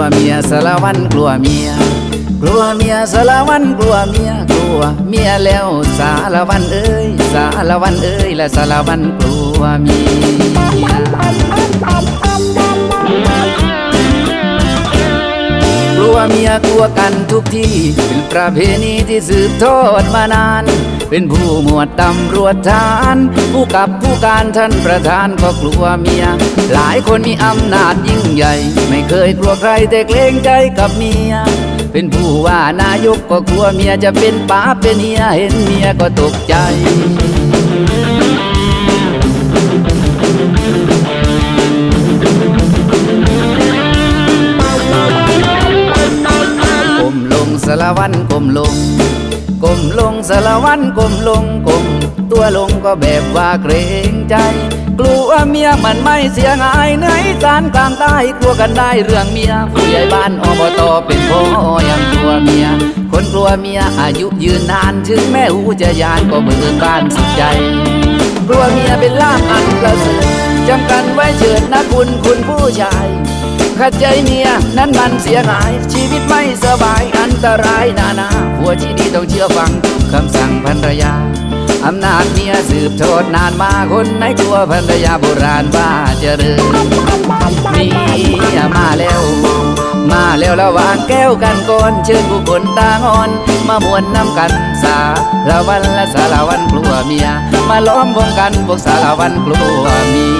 วเมียสารวันกลัวเมีย กลัวเมียสารวันกลัวเมียกลัวเมียแล้วสารวันเอ้ยสารวันเอ้ยและสารวันกลัวเมีย เมียกลัวกันทุกที่ เป็นประเพณีที่สืบทอดมานาน เป็นผู้หมวดตำรวจทารผู้กับผู้การท่านประธานก็กลัวเมีย หลายคนมีอำนาจยิ่งใหญ่ ไม่เคยกลัวใครแต่เกรงใจกับเมีย เป็นผู้ว่านายกก็กลัวเมียจะเป็นป้าเป็นเฮียเห็นเมียก็ตกใจ ก้มลงสารวันก้มลงก้มลงสารวันก้มลงก้มตัวลงก็แบบว่าเกรงใจ กลัวเมียมันไม่เสียหายเหนื่อยสารกลางใต้กลัวกันได้เรื่องเมียผู้ใหญ่บ้านอบตเป็นพ่อยังกลัวเมีย คนกลัวเมียอายุยืนนานถึงแม่หูจะยานก็เบิกบานสุดใจ กลัวเมียเป็นล่ามอันประเสริฐจำกันไว้เถิดนะคุณคุณผู้ชาย ขัดใจเมีย นั้นมันเสียหาย ชีวิตไม่สบายอันตรายนานาผัวที่ดีต้องเชื่อฟังคำสั่งภรรยาอำนาจเมียสืบทอดนานมาคนไหนกลัวภรรยาโบราณว่าเจริญเมียมาแล้ว มาแล้วระวางแก้วกันก่อน เชิญผู้คนตางอน มามวนน้ำกันสาละวันและสารวันกลัวเมีย มาล้อมวงกันพวกสารวันกลัวเมีย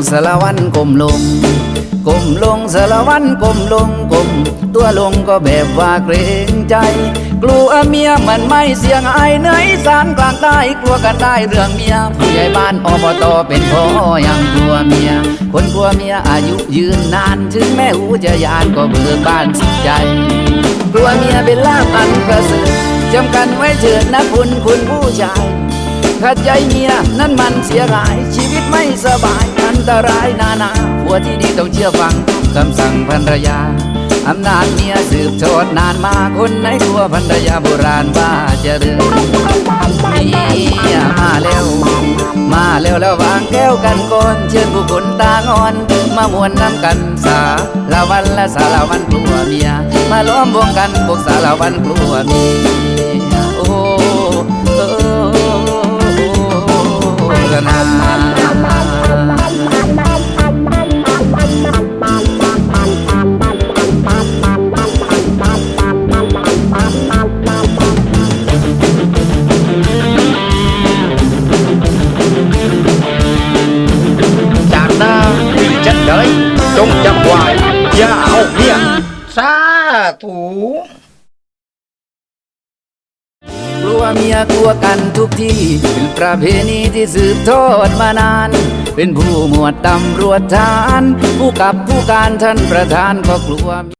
ก้มลงสาวันก้มลงก้มลงสารวันก้มลงก้มตัวลงก็แบบว่าเกรงใจ กลัวเมียมันไม่เสียงอายเนื่อยสารกลางใต้กลัวกันได้เรื่องเมียผู้ใหญ่บ้านอบตเป็นพ่อยังกลัวเมีย คนกลัวเมียอายุยืนนานถึงแม่หูจะยานก็เบิกบานสุดใจ กลัวเมียเป็นลาภอันประเสริฐจำกันไว้เถิดนะคุณคุณผู้ชาย ขัดใจเมียนั้นมันเสียหาย ชีวิตไม่สบายอันตรายนานาผัวที่ดีต้องเชื่อฟังคำสั่งภรรยาอำนาจเมียสืบทอดนานมาคนไหนกลัวภรรยาโบราณว่าจะเรืองเมียมาแล้ว มาแล้วแล้ววางแก้วกันก่อนเชิญผู้คนตางอน มามวนน้ำกันสาละวันและสารวันกลัวเมีย มาล้อมวงกันพวกสารวันกลัวเมียโอ้ ธุกลัวเมียกลัวกันทุกที่ เป็นประเพณีที่สืบทอดมานาน เป็นผู้หมวดตำรวจทาน ผู้กับผู้การท่านประธานก็กลัว